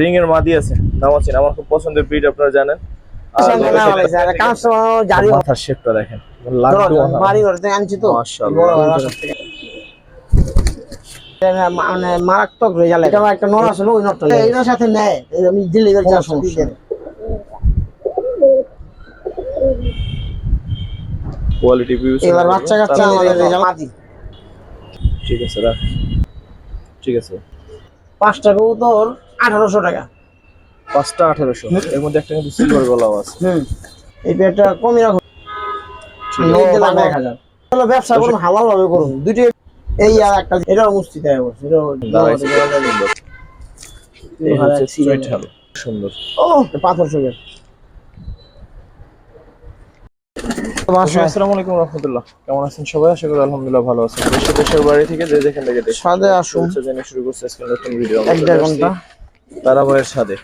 Ring এর মাদি আছে নাম আছে আমার খুব পছন্দের ব্রিড আপনারা জানেন। মাথার শেপটা দেখেন মানে মারাত্মক রেজাল্ট এটা একটা নর আছে ওই নরটা এটার সাথে নেয় আমি ডেলিভারি চার্জ সমস্যা কোয়ালিটি ভিউ এবার বাচ্চা কাচ্চা আমাদের মাদি। ঠিক আছে রাখ। ঠিক আছে। পাঁচটা কবুতর আঠারোশো টাকা। পাঁচটা আঠারোশো। এর মধ্যে একটা কিন্তু সিলভার গলাও আছে। হুম। এই কমই রাখুন। এক হাজার। হলো ব্যবসা করুন হালাল ভাবে করুন। দুটি এই আর একটা এটাও মুস্তি দেয় এটাও সুন্দর। ও পাথর চোখের। আসসালামু আলাইকুম রহমতুল্লাহ। কেমন আছেন সবাই? আশা করি আলহামদুলিল্লাহ ভালো আছেন। দেশের বাড়ি থেকে যে যেখান থেকে সাদে আসুন। শুরু করছে আজকে নতুন ভিডিও এক দেড় ঘণ্টা। তারা ভাইয়ের সাথে।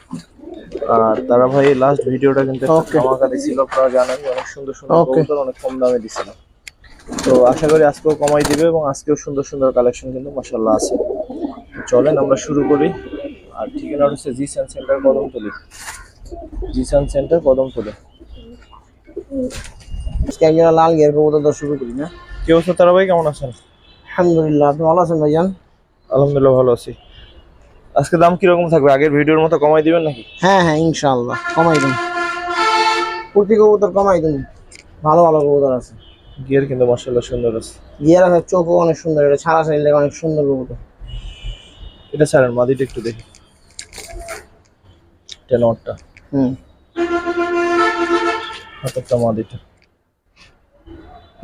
আর তারা ভাই লাস্ট ভিডিওটা কিন্তু. ধামাকা দিছিল আপনারা জানেন অনেক সুন্দর সুন্দর. কবুতর অনেক কম দামে দিছিল। তো আশা করি আজকেও কমাই দিবে এবং আজকেও সুন্দর সুন্দর কালেকশন কিন্তু মাশাআল্লাহ আছে। চলেন আমরা শুরু করি। আর ঠিকানা হচ্ছে জিসান সেন্টার কদমতলি। জিসান সেন্টার কদমতলি। আজকে একজন লাল গিয়ার কবুতর দশ শুরু করি না। কি অবস্থা তারা ভাই কেমন আছেন? আলহামদুলিল্লাহ আপনি ভালো আছেন ভাইজান? আলহামদুলিল্লাহ ভালো আছি। আজকে দাম কীরকম থাকবে? আগের ভিডিওর মতো কমাই দিবেন নাকি? হ্যাঁ হ্যাঁ ইনশাআল্লাহ। কমাই দিন প্রতি কবুতর কমাই দিন ভালো ভালো কবুতর আছে। গিয়ার কিন্তু মাশাআল্লাহ সুন্দর আছে। গিয়ার আছে চোখও অনেক সুন্দর। এটা ছাড়া চাইলে অনেক সুন্দর কবুতর। এটা ছাড়েন মাদিটা একটু দেখি। এটা নটটা। হুম। হাতেরটা মাদিটা।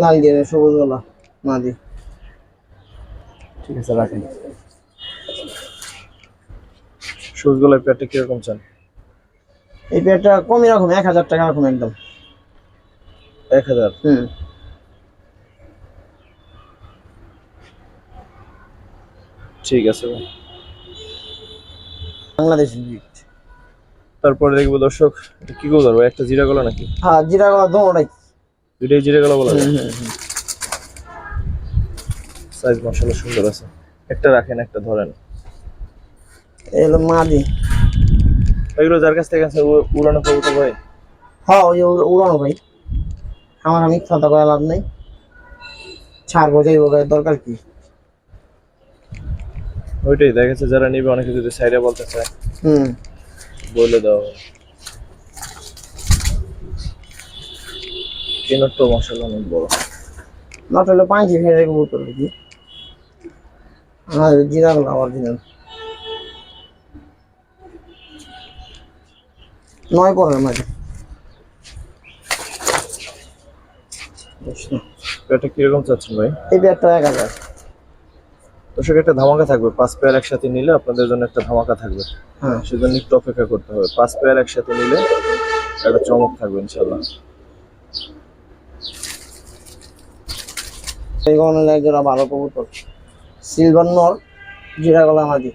লাল গিয়ারের সবুজ গলা মাদি। ঠিক আছে রাখেন। সবুজ গলার প্যাটটা কীরকম চান? এই পেয়ারটা কমই রাখুন এক হাজার টাকা রাখুন একদম। এক হাজার? হুম। ঠিক আছে ভাই। বাংলাদেশি তারপরে দেখব দর্শক কি করব ভাই? একটা জিরা গলা নাকি? হ্যাঁ জিরা গলা দোনোটাই দুইটাই জিরা গলা বলা। সাইজ মশালা সুন্দর আছে। একটা রাখেন একটা ধরেন। এই হলো মাদি এগুলো যার কাছ থেকে আছে উড়ানো কবুতর ভাই? হ্যাঁ ওই উড়ানো ভাই। আমার আমি কথা করা লাভ নেই। ছাড়বো যাইবো দরকার কি? ওইটাই দেখা যাচ্ছে যারা নিবে অনেকে যদি সাইডে বলতে চায়। হুম। বলে দাও। কেনারটা মশালা অনেক বড়। নট হলে পাঁচি ফেরে কবুতর দেখি আমাদের জিরা অরিজিনাল নয় পরের মাঝে এটা কীরকম চাচ্ছেন ভাই? এই পেয়ারটা এক হাজার। দর্শক একটা ধামাকা থাকবে। পাঁচ পেয়ার একসাথে নিলে আপনাদের জন্য একটা ধামাকা থাকবে। হ্যাঁ। সেজন্য একটু অপেক্ষা করতে হবে। পাঁচ পেয়ার একসাথে নিলে একটা চমক থাকবে ইনশাল্লাহ এই গণের এক জোড়া ভালো কবুতর। সিলভার নর জিরা গলা মাঝি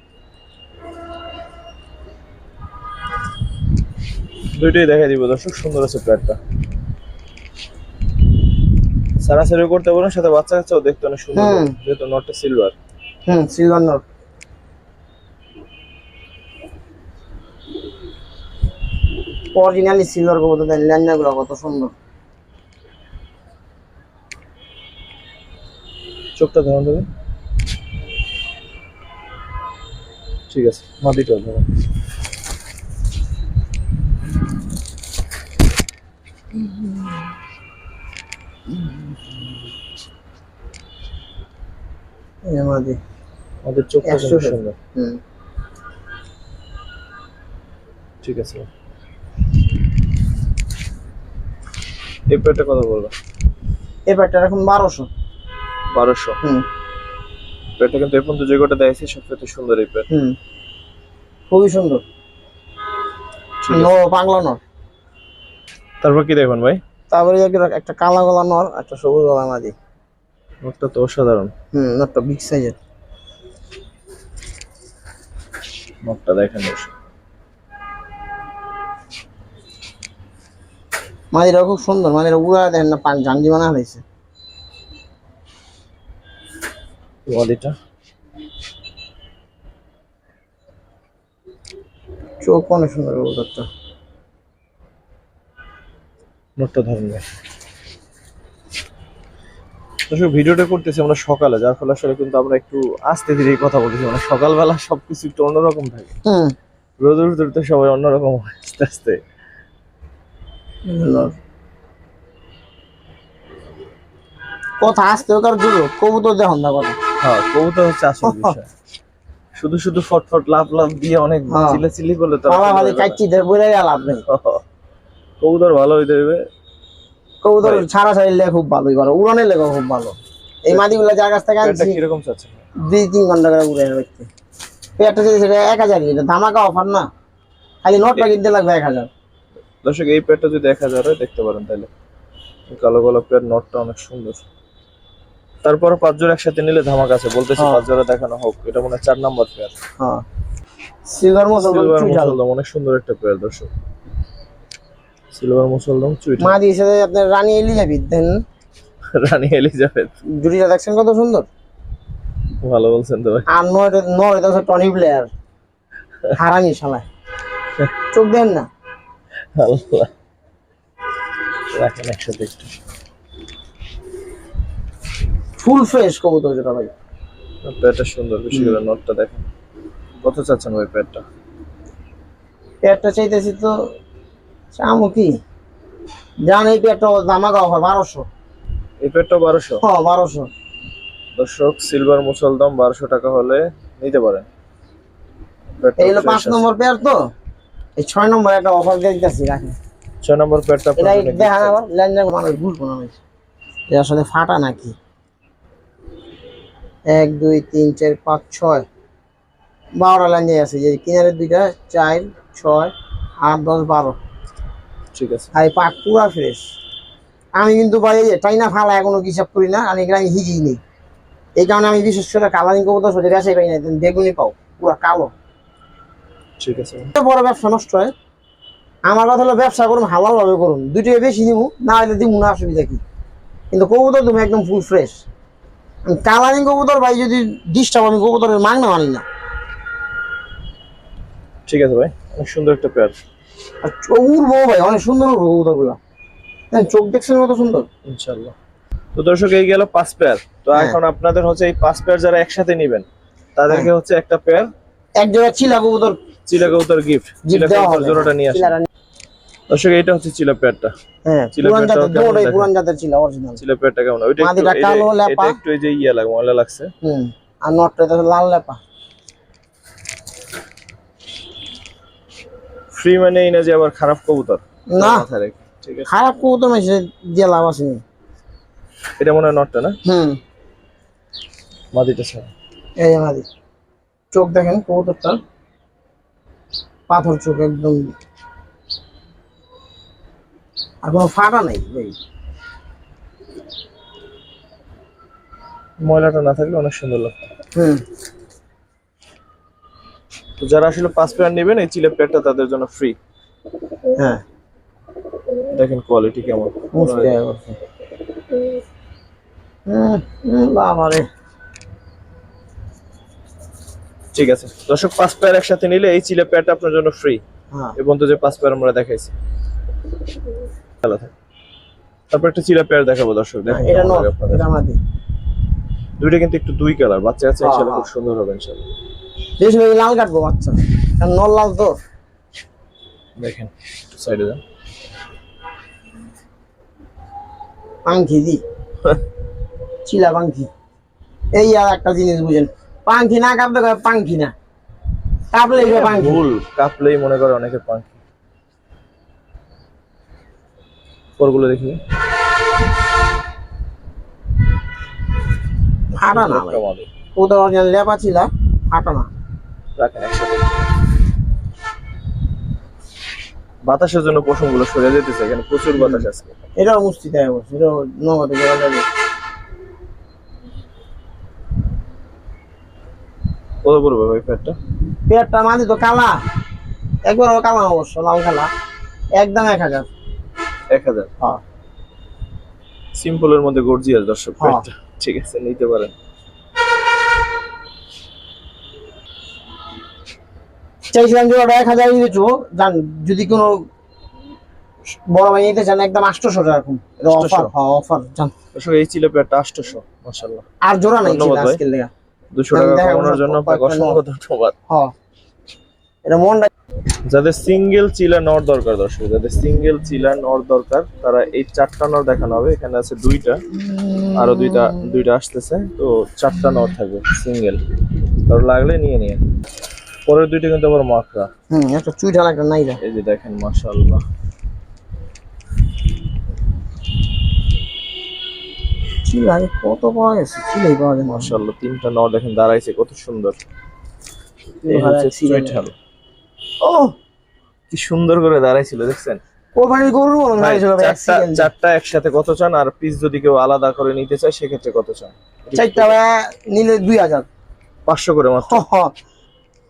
দুইটাই দেখাই দিব দর্শক সুন্দর আছে পেয়ারটা সারাসারি করতে পারেন সাথে বাচ্চা কাচ্চাও দেখতে অনেক সুন্দর। হুম। যেহেতু নটটা সিলভার হুম সিলভার নর অরিজিনালি সিলভার কবুতর দেন ল্যান্ডাগুলো কত সুন্দর। চোখটা ধরুন দেবে ঠিক আছে মাদিটা ধরুন। এই আমাদের কিন্তু টাকা। সুন্দর। হুম। ঠিক আছে। এই পেয়ারটা কত বলব এই প্যাটটা এখন বারোশো। বারোশো? হুম। পেয়ারটা কিন্তু এ পর্যন্ত যে কটা দেখছি সবচেয়ে সুন্দর এই পেয়ার হুম। খুবই সুন্দর। বাংলা আছে। তারপর কি দেখবেন ভাই? তারপরে একটা- একটা কালা গলা নর একটা সবুজ গলা মাঝি মুখটা তো অসাধারণ। হুম নরটা বিগ সাইজের মুখটা দেখেন। মাঝিটা খুব সুন্দর মাঝিটা উড়া দেন না পান জাঞ্জি বানা হয়েছে। মাদিটা? চোখ অনেক সুন্দর কবুতরটা নোটটা ধরেন ভাই দর্শক ভিডিওটা করতেছি আমরা সকালে যার ফলে আসলে কিন্তু আমরা একটু আস্তে ধীরে কথা বলতেছি মানে সকালবেলা সবকিছু একটু অন্যরকম থাকে। হুম। রোদের ভিতরে তো সবাই অন্যরকম আস্তে আস্তে। কথা আসতে কার জুড়ো কবুতর দেখুন না কথা হ্যাঁ কবুতর হচ্ছে আসল বিষয়। শুধু শুধু ফটফট লাভ লাভ দিয়ে অনেক হ্যাঁ। চিল্লাচিল্লি করলে তো খালি। কাচ্চি দেয় বলে লাভ নেই। কবুতর ভালো হইতে হবে কবুতর ছাড়া ছাড়লে খুব ভালোই করে উড়ানের লেগে খুব ভালো। এই মাদিগুলো যার কাছ থেকে আনছি কীরকম চাচ্ছে? দুই তিন ঘণ্টা করে উড়ে রাখতে পেয়ারটা যদি সেটা এক হাজারই এটা ধামাকা অফার না। খালি নোটটা কিনতে লাগবে এক হাজার। দর্শক এই পেটটা যদি দেখা যায় দেখতে পারেন তাহলে। কালো কালো পেট নটটা অনেক সুন্দর। তারপর পাঁচ জোড়া একসাথে নিলে ধামাক আছে। বলতেছি হ্যাঁ। পাঁচ জোড়া দেখানো হোক। এটা মনে হয় চার নাম্বার পেয়ার। হ্যাঁ। সিলভার সিলভার অনেক সুন্দর একটা পেয়ার দর্শক। সিলভার মুসলদম চুইটা। মা দিয়েছে আপনার রানী এলিজাবেথ দেন? রানী এলিজাবেথ। জুটিটা দেখছেন কত সুন্দর? ভালো বলছেন তো ভাই। আর নয় নয় হচ্ছে টনি প্লেয়ার হারামি শালায় চোখ দেন না। আল্লাহ। রাখেন একসাথে একটু। ফুল ফ্রেশ কবুতর যেটা ভাই। পেটটা সুন্দর বেশি করে নটটা দেখেন। কত চাচ্ছেন ভাই পেটটা? পেয়ারটা চাইতেছি তো চামো কি? জান এই পেয়ারটা ধামাকা অফার বারোশো। এই পেটটা বারোশো? হ্যাঁ বারোশো। দর্শক সিলভার মুসলদম বারোশো টাকা হলে নিতে পারেন। পেটটা এই হলো পাঁচ নম্বর পেয়ার তো? এই ছয় নম্বর একটা অফার দিয়ে দিতেছি রাখেন। ছয় নম্বর পেটটা এটা দেখা আবার ল্যান্ডার মানুষ বুঝব না আমি এটা আসলে ফাটা নাকি? এক দুই তিন চার পাঁচ ছয়। বারোটা লাইন আছে যে কিনারে দুইটা চার ছয় আট দশ বারো। ঠিক আছে। আর পাক পুরা ফ্রেশ আমি কিন্তু ভাই টাইনা ফালা এখনও হিসাব করি না আমি এখানে হিজি নেই। এই কারণে আমি বিশেষ করে কালারিং কবুতর সাথে বেসাই পাই না বেগুনি পাও পুরা কালো। ঠিক আছে। বড় ব্যবসা নষ্ট হয়। আমার কথা হলো ব্যবসা করুন হালাল ভাবে করুন। দুটো বেশি নিবো না হলে দিব না অসুবিধা কি? কিন্তু কবুতর তুমি একদম ফুল ফ্রেশ কালারিং কবুতর ভাই যদি ডিস্টার্ব আমি কবুতরের মাগ না মানি না। ঠিক আছে ভাই অনেক সুন্দর একটা পেয়ার আর উড়বো ভাই অনেক সুন্দর উড়বো কবুতরগুলো চোখ দেখছেন কত সুন্দর? ইনশাল্লাহ তো দর্শক এই গেল পাঁচ পেয়ার তো হ্যাঁ। এখন আপনাদের হচ্ছে এই পাঁচ পেয়ার যারা একসাথে নেবেন তাদেরকে হচ্ছে একটা পেয়ার এক জোড়া চিলা কবুতর। চিলা কবুতর গিফট চিলা কবুতর জোড়াটা নিয়ে আসেন। দর্শক এইটা হচ্ছে চিলা পেয়ারটা হ্যাঁ চিলা পুরান পুরান জাতের ছিল অরিজিনাল চিলা পেয়ারটা কেমন? ওইটা একটু এটা। একটু এই যে ইয়া লাগে ময়লা লাগছে। হুম আর নটটা তো লাল লেপা। ফ্রি মানে এই না যে আবার খারাপ কবুতর? না। ঠিক আছে। খারাপ কবুতর মাসে দিয়ে লাভ আছে এটা মনে হয় নটটা না? হুম। মাদিটা ছাড়া। এই যে মাদি। চোখ দেখেন কবুতরটা। পাথর চোখ একদম। আর কোনো ফাটা নাই ভাই। ময়লাটা না থাকলে অনেক সুন্দর লাগতো। হুম। তো যারা আসলে পাঁচ পেয়ার নেবেন এই চিলা পেয়ারটা তাদের জন্য ফ্রি হ্যাঁ। দেখেন কোয়ালিটি কেমন। মুস্তি আয় করছে হুম, হুম, বাবা রে ঠিক আছে। দর্শক পাঁচ পেয়ার একসাথে নিলে এই চিলা পেয়ারটা আপনার জন্য ফ্রি হ্যাঁ। এবং তো যে পাঁচ পেয়ার আমরা দেখাইছি। তারপর একটা চিলা পেয়ার দেখাবো দর্শক দেখেন এটা মাদি দুইটা কিন্তু একটু দুই কালার বাচ্চা আছে হ্যাঁ, ইনশাআল্লাহ হ্যাঁ। খুব সুন্দর হবে ইনশাআল্লাহ। বেশ ভাই লাল কাটবো বাচ্চা। কারণ নল লাল তো। দেখেন সাইডে যান। পাঙ্খি দি। চিলা পাঙ্খি এই আর একটা জিনিস বুঝেন পাঙ্খি না কাঁপতে কয় পাঙ্খি না। কাঁপলে কয় পাঙ্খি ভুল কাপলেই মনে করে অনেকে পাঙ্কি পরগুলো দেখি। ফাটা না অরিজিনাল লেপা ছিল ফাটা না। বাতাসের জন্য পশমগুলো সরে যেতেছে এখানে প্রচুর বাতাস আছে। এটাও মুস্তি দেয় বলছে এটাও নগদে কত পড়বে ভাই পেটটা? মাঝে তো কালা। একবার কালা অবশ্য লাল কালা। একদম এক হাজার। এক হাজার। হ্যাঁ। সিম্পলের মধ্যে গর্জিয়াস দর্শক হ্যাঁ। ঠিক আছে নিতে পারেন। চাইছিলাম যে ওটা এক হাজার দিয়েছ জান যদি কোনো বড় ভাই নিতে চান একদম আটশোশো এরকম অফার হ্যাঁ অফার জান। এই ছিল আটশোশো মাসাল্লাহ আর জোড়া নাই আজকের লেগা। দুশো টাকা দেখা কমানোর জন্য অসংখ্য ধন্যবাদ। হ্যাঁ। এটা মনটা যাদের সিঙ্গেল চিলা নর দরকার দর্শক যাদের সিঙ্গেল চিলা নর দরকার তারা এই চারটা নর দেখানো হবে। এখানে আছে দুইটা আরও দুইটা দুইটা আসতেছে। তো চারটা নর থাকবে সিঙ্গেল কারও লাগলে নিয়ে নিয়ে। পরের দুইটা কিন্তু আবার মাকড়া। হুম একটা চুইঠাল একটা নাইরা। এই যে দেখেন মাশাআল্লাহ। চিল কত পাওয়া গেছে? চিলাই পাওয়া না। মাশাআল্লাহ তিনটা নর দেখেন দাঁড়াইছে কত সুন্দর। এই হচ্ছে চুইঠাল। ও কি সুন্দর করে দাঁড়াইছিল দেখছেন? গরুর ভাই, ছিল চারটা একসাথে কত চান? আর পিস যদি কেউ আলাদা করে নিতে চায় সেক্ষেত্রে কত চান? চারটা নিলে দুই হাজার। পাঁচশো করে মাত্র? হ, হ।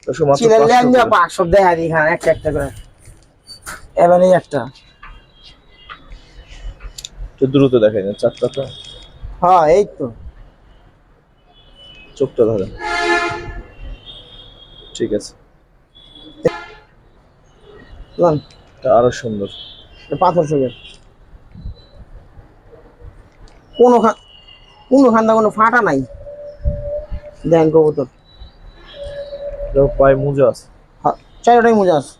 দর্শক, মাত্র চিলের 500 ল্যাঞ্জা করে। পাক সব দেখা দিই খান একটা একটা করে। এবার এই একটা। একটু দ্রুত দেখাই যান চারটা তো হ্যাঁ এই তো। চোখটা ধরেন। ঠিক আছে। লন, আরও সুন্দর। পাথর চোখের কোনো কোনো খান্দা কোনো ফাটা নাই। কবুতর। পায়ে মুজা আছে। হ্যাঁ, চারোটাই মোজা আছে।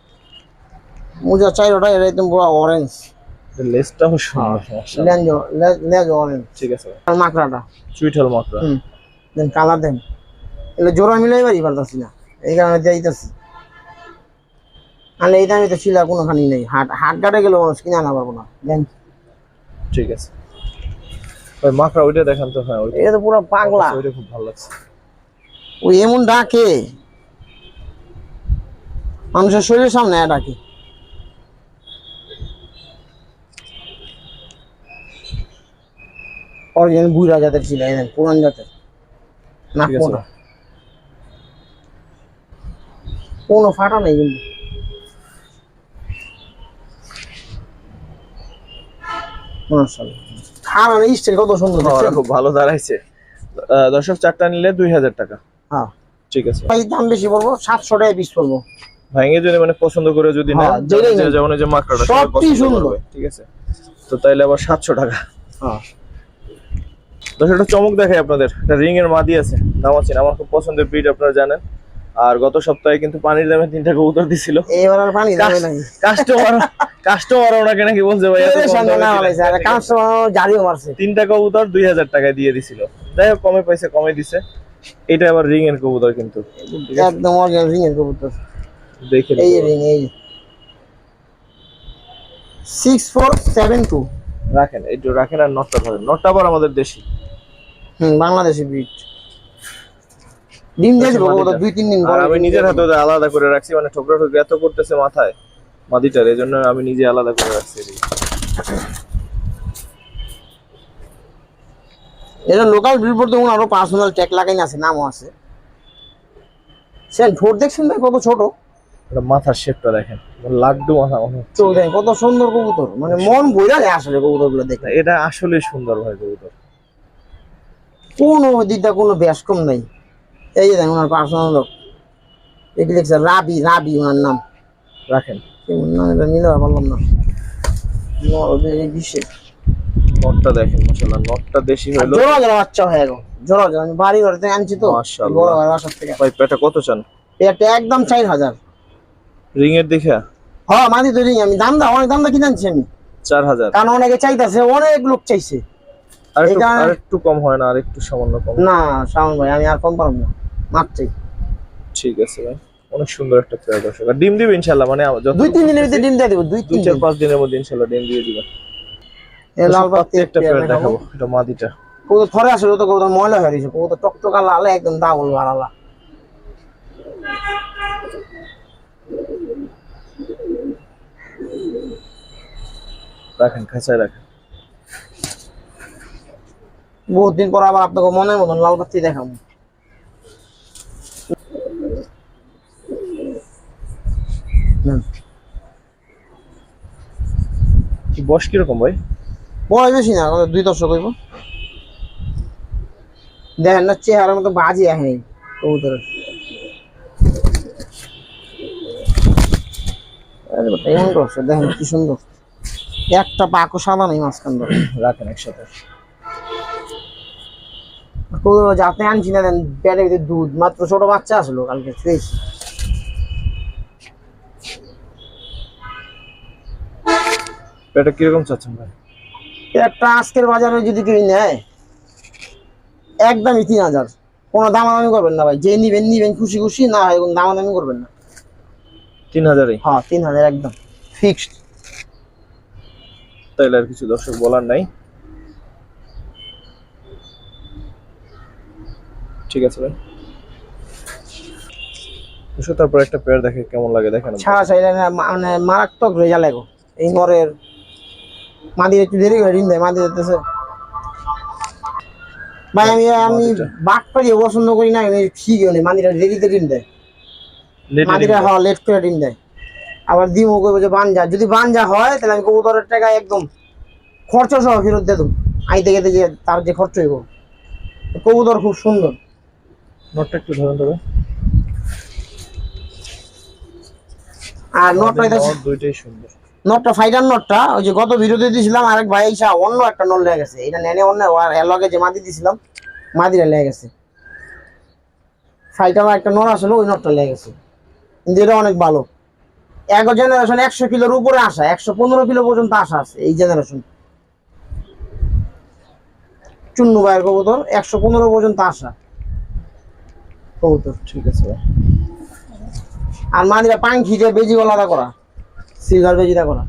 মোজা চারোটাই এটা একদম পুরো অরেঞ্জ লেজটাও মাশাআল্লাহ। লেঞ্জ লেজ অরেঞ্জ ঠিক আছে। আর মাকড়াটা। চুইঠাল হুম। Then colour then. এগুলো জোড়া মিলাই বাড়ি পারতাছি না। এই কারণে দিতেছি আর এই দামে তো ছিল কোনোখানি নেই। হাট হাট ঘাটে গেলে মানুষ কিনে আনা পারব না। দেন ঠিক আছে। ভাই মাকড়া ওইটা দেখান তো। হ্যাঁ এটা তো পুরো পাগলা। ওইটা খুব ভালো লাগছে। ওই এমন ডাকে। মানুষের শরীরের সামনে ডাকে। অরিজিনাল বুড়া জাতের ছিল এই দেন, পুরান জাতের। না কোনো ফাটা নেই কিন্তু। কত সুন্দর হ্যাঁ, খুব ভালো দাঁড়াইছে। দর্শক চারটা নিলে দুই হাজার টাকা। হ্যাঁ। ঠিক আছে। ভাই দাম বেশি পড়ব সাতশো টাকা পিস পড়ব। ভাঙে যদি মানে পছন্দ করে যদি হ্যাঁ, যেটাই যে- নেন। যেমন যে মাকড়াটা সবটি সুন্দর। ঠিক আছে? তো তাইলে আবার সাতশো টাকা। হ্যাঁ। দর্শক একটা চমক দেখাই আপনাদের। একটা রিং এর মাদি আছে দাম আমার খুব পছন্দের ব্রিড আপনারা জানেন। আর গত সপ্তাহে কিন্তু পানির দামে তিনটা কবুতর দিছিল। এবার আর পানি দেবে নাই। কাস্টমার কাস্টমার ওনাকে নাকি বলছে ভাই কাস্টমার জারিও মারছে। তিনটা কবুতর দুই হাজার টাকায় দিয়ে দিছিল। যাই হোক কমে পয়সা কমে দিছে। এটা আবার রিং এর কবুতর কিন্তু। একদম অরিজিনাল রিং এর কবুতর। দেখে এই রিং এই। সিক্স ফোর সেভেন টু রাখেন একটু রাখেন আর নটটা ধরেন। নটটা আবার আমাদের দেশি। হুম বাংলাদেশি ব্রিড ডিম দিয়ে দিব। দুই তিন দিন আর আমি নিজের হাতে আলাদা করে রাখছি মানে ঠোকরা ঠোকরা এত করতেছে মাথায় মাদিটার এই জন্য আমি নিজে আলাদা করে রাখছি। এটা লোকাল ব্রিড কোনো আরও পার্সোনাল ট্যাগ লাগাই আছে নামও আছে সেন ঠোঁট দেখছেন ভাই কত ছোট এটা মাথার শেপটা দেখেন লাড্ডু মাথা মনে হচ্ছে। দেখেন কত সুন্দর কবুতর মানে মন বইরা যায় আসলে কবুতরগুলো দেখে এটা আসলে সুন্দর ভাই কবুতর কোনো দিকটা কোনো ব্যাস কম নাই এই যে দেখেন ওনার পার্সোনাল লোক। এটি লিখছে রাবি রাবি ওনার নাম। রাখেন। কেমন নাম এটা মিলে পারলাম না। বিশেষ নটটা দেখেন মাশাআল্লাহ নটটা দেশি হলো জোড়া জোড়া বাচ্চা হয়ে গেল। জোড়া জোড়া আমি বাড়ি ঘর থেকে আনছি তো। মাশাআল্লাহ। বড় ভাই বাসার থেকে। ভাই পেটা কত চান? একদম রিং এর দেখে হ্যাঁ মাঝে তো ring, আমি দাম অনেক দাম দা কি জানছি আমি কারণ অনেকে চাইতেছে অনেক লোক চাইছে। আর একটু এটা- আর একটু কম হয় না আর একটু সামান্য কম? না শাওন ভাই আমি আর কম পারব না। মাত্রই। ঠিক আছে ভাই। অনেক সুন্দর একটা পেয়ার দর্শক। আর ডিম দিবে ইনশাআল্লাহ মানে দুই তিন দিনের ভিতরে ডিম দিয়ে দেবো দুই তিন চার পাঁচ দিনের মধ্যে ইনশাআল্লাহ ডিম দিয়ে লাল বাতি একটা পেয়ার দেখাবো। এটা মাদিটা। কবুতর থরে আসলে তো কবুতর ময়লা হয়ে গেছে কবুতর টকটকা লাল একদম রাখেন খাঁচায় রাখেন। বহুত দিন পর আবার আপনাকে মনের মতন লাল বাতি দেখাবো। কি বয়স কীরকম ভাই? বয়স বেশি না দুই দশক হইব। দেখেন না চেহারার মতো বাজি আসেনি কবুতরের। এমন করছে দেখেন কি সুন্দর। একটা পাকও সাদা নেই মাঝখান ধরে রাখেন একসাথে। কবুতর যাতে আনছি না দেন ভিতরে দুধ। মাত্র ছোট বাচ্চা আসলো কালকে ফ্রেশ এটা কীরকম চাচ্ছেন ভাই? একটা আজকের বাজারে যদি কেউ নেয় একদমই তিন হাজার। কোনো দামাদামি করবেন না ভাই। যে নিবেন নিবেন খুশি খুশি না হয় কোনো দামাদামি করবেন না। তিন হ্যাঁ তিন হাজার একদম। ফিক্সড তাইলে আর কিছু দর্শক বলার নাই। ঠিক আছে ভাই। তারপর একটা পেয়ার দেখে কেমন লাগে দেখেন। ছাড়া চাইলে মানে মারাত্মক রেজাল্ট এই নরের মাদি একটু দেরি করে ডিম দেয় মাদি দিতেছে ভাই আমি আমি বাট পাড়িয়ে পছন্দ করি না আমি ঠিক নেই মাদিরা দেরিতে ডিম দেয় মাদিরা হওয়া লেট করে ডিম দেয় আবার ডিমও করব যে বানজা যদি বানজা হয় তাহলে আমি কবুতরের টাকা একদম খরচ সহ ফেরত দিয়ে দেবো। আইতে গেতে যে তার যে খরচ হইব। কবুতর খুব সুন্দর। নোটটা একটু ধরেন তবে আর নটটা দুইটাই সুন্দর। নটটা ফাইটার নটটা, ওই যে গত ভিডিওতে দিয়েছিলাম আরেক ভাই এসে অন্য একটা নট লেগে গেছে। এটা নেনে অন্য এর যে মাদি দিয়েছিলাম মাদিরা লেগে গেছে। ফাইটার একটা নট আসলে ওই নটটা লেগে গেছে। কিন্তু এটা অনেক ভালো। এক জেনারেশন একশো কিলোর উপরে আসা, একশো পনেরো কিলো পর্যন্ত আসা আছে এই জেনারেশন চুন্নু ভাইয়ের কবুতর, একশো পনেরো পর্যন্ত আসা। কবুতর, ঠিক আছে আর মাদিরা পাঙ্খি যে বেজি গলাদা করা। সিলভার বেজিটা করা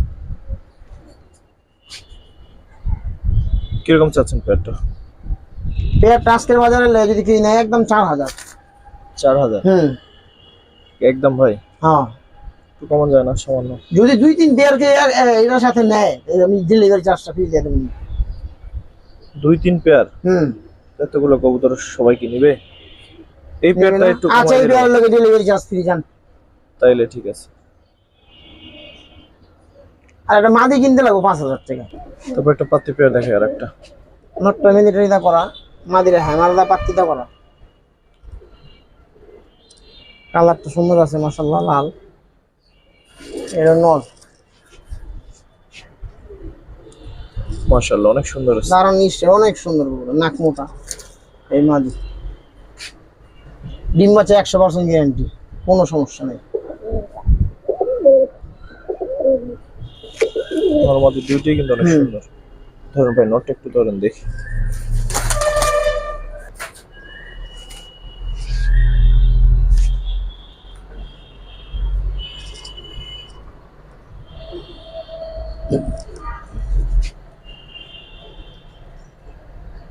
কীরকম চাচ্ছেন পেয়ারটা পেয়ারটা আজকের বাজারে যদি কিনে নেয় একদম চার হাজার। চার হাজার? হুম। একদম ভাই? হ্যাঁ। একটু কমন যায় না সামান্য। যদি দুই তিন পেয়ারকে এটার সাথে নেয় আমি ডেলিভারি চার্জটা ফ্রি দিয়ে দেবেন দুই তিন পেয়ার হুম। এতগুলো কবুতর সবাই কি নিবে? এই পেয়ারটা একটু আচ্ছা এই লোকে ডেলিভারি চার্জ ফ্রি যান। তাইলে ঠিক আছে। আর একটা মাদি কিনতে লাগবে পাঁচ হাজার টাকা। তারপর একটা পাত্তি পেয়ার দেখে আর একটা। নোটটা মিলিটারিটা করা মাদিরা হ্যামারদা পাত্তিটা করা। কালারটা সুন্দর আছে মাসাল্লাহ লাল। এটা নর। মাশাআল্লাহ অনেক সুন্দর আছে। দারুণ নিশ্চয় অনেক সুন্দর বগুড়া, নাক মোটা। এই মাদি। ডিম বাচ্চা একশো পার্সেন্ট গ্যারান্টি কোনো সমস্যা নেই। মধ্যে দুইটাই কিন্তু অনেক সুন্দর। ধরুন ভাই নোটটা একটু ধরেন দেখি।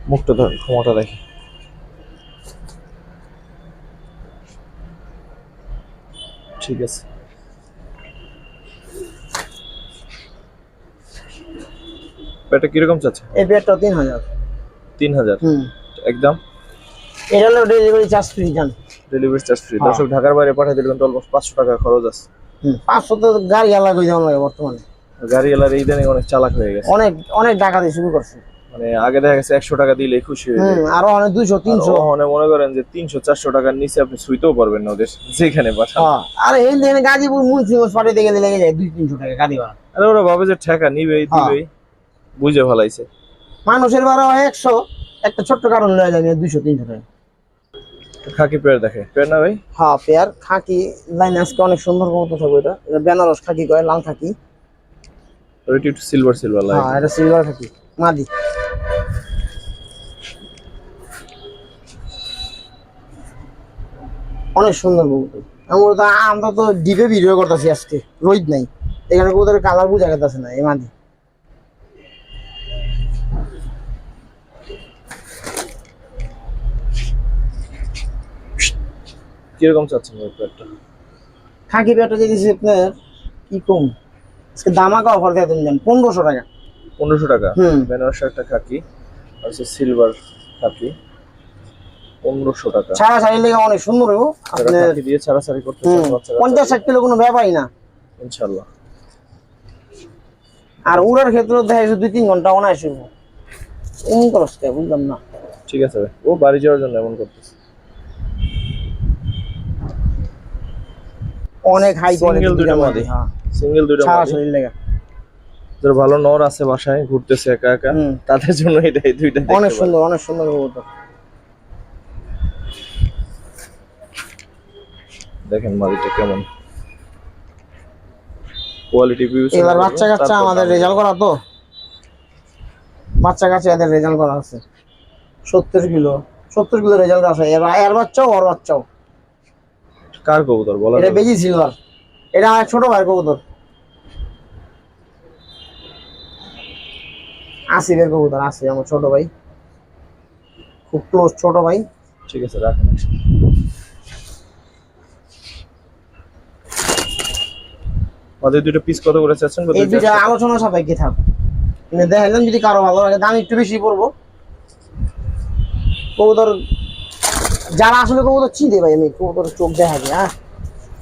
মুখটা ধরেন ক্ষমতা দেখি। ঠিক আছে। এটা কীরকম চাচ্ছে? এই পেয়ারটা তিন হাজার তিন হাজার হুম। একদম? এটা হলো ডেলিভারি চার্জ ফ্রি যান ডেলিভারি চার্জ ফ্রি। দর্শক ঢাকার বাইরে পাঠিয়ে দিলেন তো অলমোস্ট পাঁচশো টাকা খরচ আছে। হুম। পাঁচশো তো গাড়ি আলাদা হয়ে যাওয়া লাগে বর্তমানে। গাড়ি এলার এই দিনে অনেক চালাক হয়ে গেছে। অনেক অনেক টাকা দিয়ে শুরু করছে। মানে আগে দেখা গেছে একশো টাকা দিলে খুশি হয়ে যায়। আরও অনেক দুইশো তিনশো। ওখানে মনে করেন যে তিনশো চারশো টাকার নিচে আপনি শুইতেও পারবেন না ওদের যেখানে পাঠান। হ্যাঁ আর এই দিনে গাজীপুর মুন্সিগঞ্জ পাঠিয়ে গেলে লেগে যায় দুই তিনশো টাকা গাড়ি ভাড়া। আরে ওরা ভাবে যে ঠেকা নিবেই হ্যাঁ। দিবেই। বুঝে ভালাইছে মানুষের ভাড়া হয় একশো একটা ছোট্ট কারণ লয়ে যায় দুইশো তিনশো টাকা। খাকি পেয়ার দেখে। পেয়ার না ভাই? হ্যাঁ পেয়ার খাকি। লাইন আজকে অনেক সুন্দর মতো থাকবে এটা। এটা বেনারস খাকি কয় লাল খাকি। ওইটি একটু সিলভার সিলভার লাগে। হ্যাঁ এটা সিলভার খাকি। মাদি। অনেক সুন্দর কবুতর। আমরা তো আমরা তো ডিপে ভিডিও করতেছি আজকে। রোদ নাই। এখানে কবুতরের কালার বোঝা গেছে না এই মাদি। কীরকম চাচ্ছেন ভাই খাকি পেয়ারটা যে দিয়েছি আপনার কি কম? আজকে দামাকা অফার দিয়ে তুমি জান পনেরোশো টাকা। পনেরোশো টাকা। বেনারস একটা খাকি আর হচ্ছে সিলভার খাকি পনেরোশো টাকা। ছাড়া ছাড়ি লেগে অনেক সুন্দর আপনার খাকি দিয়ে করতে হুম, চান বাচ্চারা পঞ্চাশ ষাট কিলো কোনো ব্যাপারই না। ইনশাল্লাহ। আর উড়ার ক্ষেত্রে দেখা যাচ্ছে দুই তিন ঘণ্টা অনায় শুরু এমন বুঝলাম না। ঠিক আছে ও বাড়ি যাওয়ার জন্য এমন করতেছে। অনেক হাই কোয়ালিটি মাদি। হ্যাঁ সিঙ্গেল দুইটা সারা। শরীর লেগে। যারা ভালো নর আছে বাসায় ঘুরতেছে একা একা। তাদের জন্য এটাই দুইটা অনেক সুন্দর অনেক সুন্দর কবুতর। দেখেন মাদিটা কেমন। কোয়ালিটি বিবেচনা এবার বাচ্চা কাচ্চা আমাদের রেজাল্ট করা তো। বাচ্চা কাচ্চা এদের রেজাল্ট করা আছে। সত্তর কিলো সত্তর কিলো রেজাল্ট আছে। এর বাচ্চাও ওর বাচ্চাও। কার কবুতর? বলা এটা? বেজি সিলভার। এটা আমার ছোট ভাই কবুতর। আসিফের কবুতর আসি আমার ছোট ভাই। খুব ক্লোজ ছোট ভাই। ঠিক আছে রাখেন আমাদের দুটো পিস কত করে চাচ্ছেন এই একসাথে? আলোচনা সাপেক্ষে থাক। মানে দেখালাম যদি কারও ভালো লাগে দাম একটু বেশি পড়ব। কবুতর যারা আসলে কবুতর চিনতে ভাই আমি কবুতর চোখ দেখা যায় হ্যাঁ?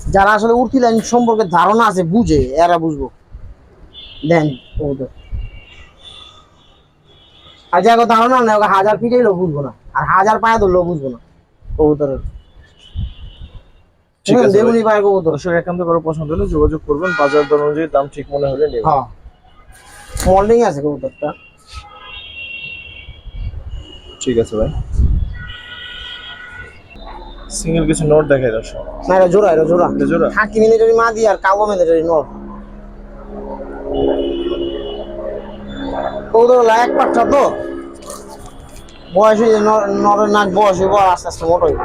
যারা আসলে উঠতি লাইন সম্পর্কে ধারণা আছে বুঝে এরা বুঝব। দেন কবুতর। আর যাকে ধারণা নেই ওকে হাজার ফিটে এলেও বুঝব না। আর হাজার পায়ে ধরলেও বুঝব না কবুতরের। ঠিক আছে ভাই। বেগুনি পায়ে কবুতর দর্শক একান্ত করে পছন্দ হলে যোগাযোগ করবেন। বাজার দর অনুযায়ী দাম ঠিক মনে হলে নেবেন হ্যাঁ। মল্ডিং আছে কবুতরটা। ঠিক আছে ভাই। সিঙ্গেল কিছু নোট দেখাই দর্শক না এটা জোড়া এটা জোড়া। এটা জোড়া। হাকি মিলিটারি মাদি আর কালো মিলিটারি নর কৌদর এক পাটটা তো। বয়স হয়ে নর- নরের নাক বয়স হইব আর আস্তে আস্তে মোটো হইব।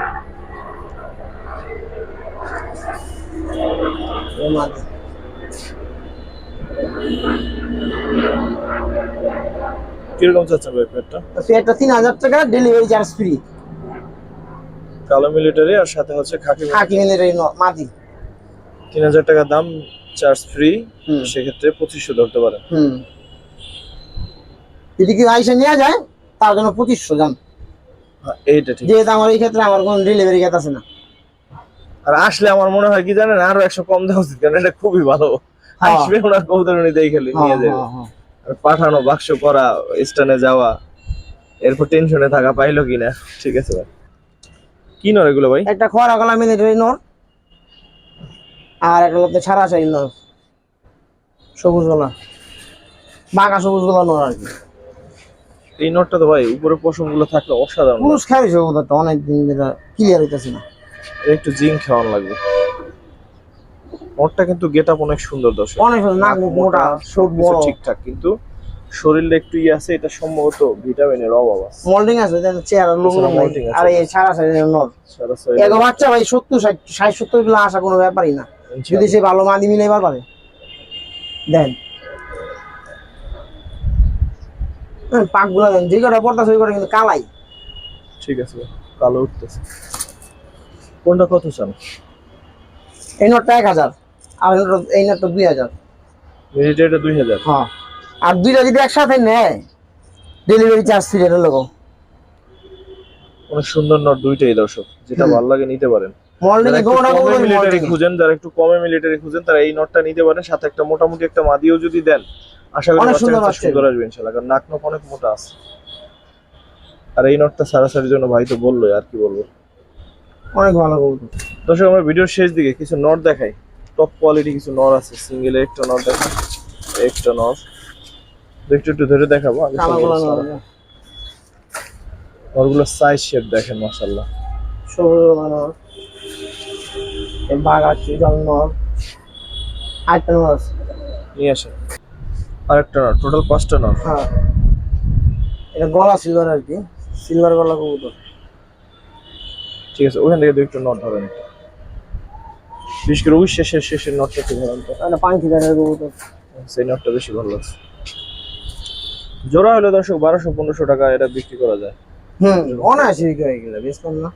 কীরকম চাচ্ছেন ভাই পেটটা? তো পেয়ারটা তিন হাজার টাকা ডেলিভারি চার্জ ফ্রি কালো মিলিটারি আর সাথে হচ্ছে খাকি হাকি মিলিটারি মাদি। তিন হাজার টাকা দাম চার্জ ফ্রি। সেক্ষেত্রে পঁচিশশো ধরতে পারেন হুম। যদি কি আইসা নেওয়া যায় তার জন্য পঁচিশশো যান হ্যাঁ, এইটা ঠিক। যেহেতু আমার এই ক্ষেত্রে আমার কোনো ডেলিভারি গেট আছে না। আর আসলে আমার মনে হয় কি জানেন আরও একশো কম দেওয়া উচিত কারণ এটা খুবই ভালো। হ্যাঁ। আসবে ওনার কবুতর উনি দেখে নিয়ে হ্যাঁ, যাবে। হ্যাঁ, হ্যাঁ। আর পাঠানো বাক্স করা স্টানে যাওয়া এরপর টেনশনে থাকা পাইলো কিনা ঠিক আছে ভাই। কি নর এগুলো ভাই? একটা খরা গলা মিলিটারি নর। আর একটা হচ্ছে ছাড়া চাই নর। সবুজ গলা। বাঁকা সবুজ গলা নর আর কি। এই নটটা তো ভাই উপরে পশমগুলো থাকলে অসাধারণ। পুরুষ খাই সবুজটা অনেক দিন যেটা ক্লিয়ার হইতেছে না। একটু জিং খাওয়ান লাগবে। নটটা কিন্তু গেট আপ অনেক সুন্দর দর্শক। অনেক সুন্দর, নাক মোটা সব বড়। ঠিকঠাক কিন্তু শরীরে একটু ইয়ে আছে এটা সম্ভবত ভিটামিনের অভাব আছে। মোল্ডিং আছে পিছনে molding আছে। আর এই নর। সারা শরীরে এক বাচ্চা ভাই সত্তর ষাট ষাট সত্তর কিলো আসা কোনো ব্যাপারই না। যদি সে ভালো মাদি মিলে এবার পারে। দেন। পাকগুলা দেন। যে কটা পড়তাছে ওই কটা কিন্তু কালাই। ঠিক আছে ভাই, কালো উঠতেছে। কোনটা কত চান? এই নোটটা এক হাজার আর এই নোটটা- দুই হাজার। দুই হাজার? হ্যাঁ। আর দুইটা যদি একসাথে নেয় ডেলিভারি চার্জ ফ্রি এটা লোক অনেক সুন্দর নট দুইটাই দর্শক যেটা ভালো লাগে নিতে পারেন। মিলিটারি খুঁজেন যারা একটু কমে মিলিটারি খুঁজেন তারা এই নটটা নিতে পারেন সাথে একটা মোটামুটি একটা মাদিও যদি দেন আশা করি বাচ্চা সুন্দর কাচ্চা বাচ্চা সুন্দর আসবে ইনশাল্লাহ কারণ নাক নখ অনেক মোটা আছে। আর এই নটটা সারাসারির জন্য ভাই তো আর কি বলব। অনেক ভালো দর্শক আমরা ভিডিওর শেষ দিকে কিছু নট দেখাই। টপ কোয়ালিটি কিছু নট আছে সিঙ্গেল একটা নট দেখাই একটা নর একটু একটু ধরে দেখাবো আগে সাইজ শেপ দেখেন মাশাল্লাহ সবুজ বাঘ আছে জল নর আরেকটা নিয়ে আসেন। আরেকটা নট টোটাল পাঁচটা নট হ্যাঁ। এটা গলা সিলভার আর কি সিলভার গলা কবুতর। ঠিক আছে ওখান থেকে দু একটু নট ধরেন। বিশেষ করে ওই শেষের শেষের নটটা একটু ধরেন তো। একটা পাঙ্খি কবুতর। সেই নটটা বেশি ভালো লাগছে। জোড়া হলে দর্শক বারোশো পনেরোশো টাকা এটা বিক্রি করা যায়। হুম অনায়াসে বিক্রি হয়ে গেলে বেশ কম না?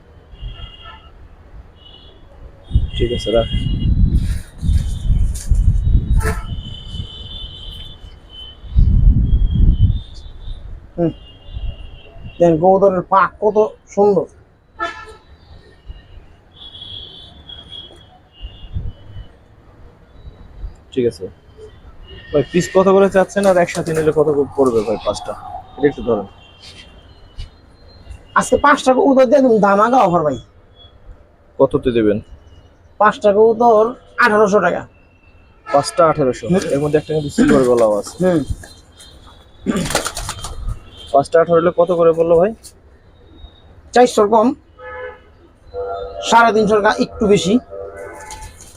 ঠিক আছে রাখ। দেন কবুতরের পাক কত সুন্দর। ঠিক আছে। ভাই পিস কত করে চাচ্ছেন আর একসাথে নিলে কত পড়বে ভাই পাঁচটা? এটা একটু ধরেন। আজকে পাঁচটা কবুতর দিয়ে ধামাকা অফার ভাই। কততে দেবেন? পাঁচটা কবুতর আঠারোশো টাকা। পাঁচটা আঠারোশো। এর মধ্যে একটা কিন্তু সিলভার গলাও আছে। হুম। পাঁচটা আঠারো কত করে বলল ভাই? চারশোর কম। সাড়ে তিনশোর একটু বেশি।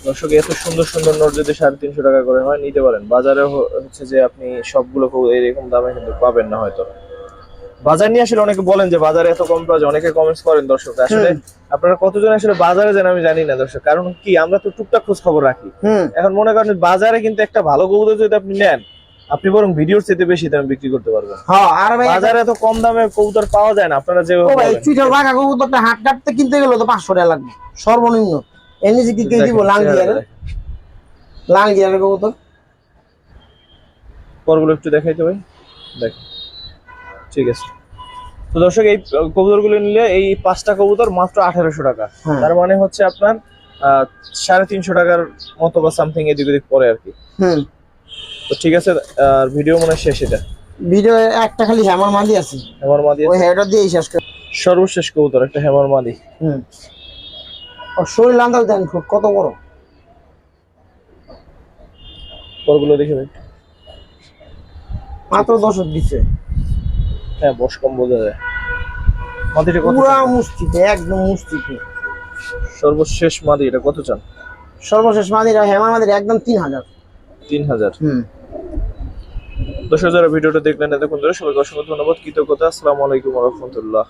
দর্শক এত সুন্দর সুন্দর নোট যদি সাড়ে তিনশো টাকা করে হয় নিতে পারেন। বাজারে হচ্ছে যে আপনি সবগুলো খুব এরকম দামে কিন্তু পাবেন না হয়তো। বাজার নিয়ে আসলে অনেকে বলেন যে বাজারে এত কম পাওয়া যায় অনেকে কমেন্টস করেন দর্শক। আসলে আপনারা কতজন আসলে বাজারে যান আমি জানি না দর্শক। কারণ কি আমরা তো টুকটাক খোঁজ খবর রাখি। এখন মনে করেন বাজারে কিন্তু একটা ভালো কবুতর যদি আপনি নেন আপনি বরং ভিডিওর চেয়ে বেশি দামে বিক্রি করতে পারবেন। হ্যাঁ আর ভাই বাজারে এত কম দামে কবুতর পাওয়া যায় না আপনারা যে ও ভাই চুইটার কবুতরটা হাট কাটতে কিনতে গেলে তো পাঁচশো টাকা লাগবে। সর্বনিম্ন। এর নিচে কি দিব লাল গিয়ারের? লাল গিয়ারের কবুতর। পরগুলো একটু দেখাইতে ভাই। দেখ ঠিক আছে। তো দর্শক এই কবুতরগুলো নিলে এই পাঁচটা কবুতর মাত্র আঠারোশো টাকা। হ্যাঁ। তার মানে হচ্ছে আপনার সাড়ে তিনশো টাকার মতো বা সামথিং এদিক ওদিক পরে আর কি। তো ঠিক আছে আর ভিডিও মনে শেষ এটা। ভিডিও একটা খালি হ্যামার মাদি আছে। হেমার মাদি ওই হেডার দিয়েই শেষ সর্বশেষ কবুতর একটা হেমার মাদি। হুম। শরীর আন্দাজ দেন খুব কত বড়? পরগুলো দেখে ভাই। মাত্র দশক দিচ্ছে হ্যাঁ বস কম বোঝা যায়। মাদিটা কত পুরা? একদম মুস্তিতে সর্বশেষ মাদি এটা কত চান? সর্বশেষ মাদিরা হেমার মাদিরা একদম তিন হাজার। তিন হাজার। হুম। দর্শক যারা ভিডিওটা দেখলেন এতক্ষণ ধরে সবাইকে অসংখ্য ধন্যবাদ। কৃতজ্ঞতা আসসালামু আলাইকুম রহমতুল্লাহ।